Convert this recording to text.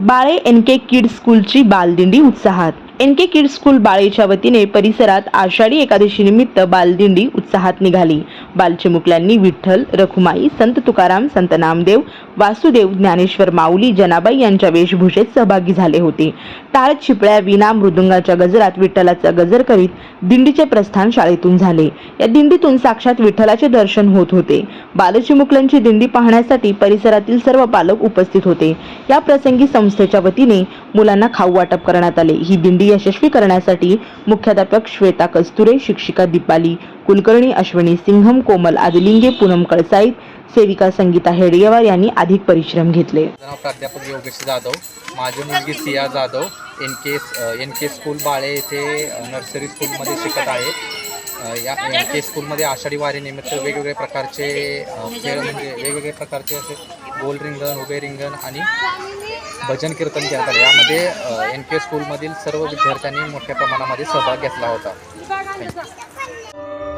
बाळे N के किड स्कूलची बालदिंडी उत्साहात. N के किड school बाळेच्या वतीने परिसरात आषाढी एकादशी निमित्त बालदिंडी उत्साहात निघाली. बालचिमुकल्यांनी विठ्ठल रखुमाई संत तुकाराम संत नामदेव वासुदेव ज्ञानेश्वर माऊली जनाबाई यांच्या वेशभूषेत सहभागी झाले होते. टाळ चिपळ्या विना मृदुंगाच्या गजरात विठ्ठलाचा गजर करीत दिंडीचे प्रस्थान शाळेतून झाले. या दिंडीतून साक्षात विठ्ठलाचे दर्शन होत होते. बालचिमुकल्यांची दिंडी पाहण्यासाठी परिसरातील सर्व पालक उपस्थित होते. या प्रसंगी संस्थेच्या वतीने मुलांना खाऊ वाटप करण्यात आले. ही दिंडी यशस्वी करण्यासाठी मुख्याध्यापक श्वेता कस्तुरे शिक्षिका दीपाली कुलकर्णी अश्विनी सिंघम कोमल आदिलिंगे पूनम कळसाईत सेविका संगीता हेडगेवार यांनी अधिक परिश्रम घेतले. नाव प्राध्यापक योगेश जाधव. माझी मुलगी Siya Jadhav. N K N K school Bale येथे नर्सरी स्कूलमध्ये शिकत आहे. या एन के स्कूलमध्ये आषाढी वारीनिमित्त वेगवेगळे प्रकारचे खेळ म्हणजे वेगवेगळे प्रकारचे असे गोल रिंगण उभे रिंगण आणि भजन कीर्तन केलं आले यामध्ये एन के स्कूलमधील सर्व विद्यार्थ्यांनी मोठ्या प्रमाणामध्ये सहभाग घेतला होता. Thank you.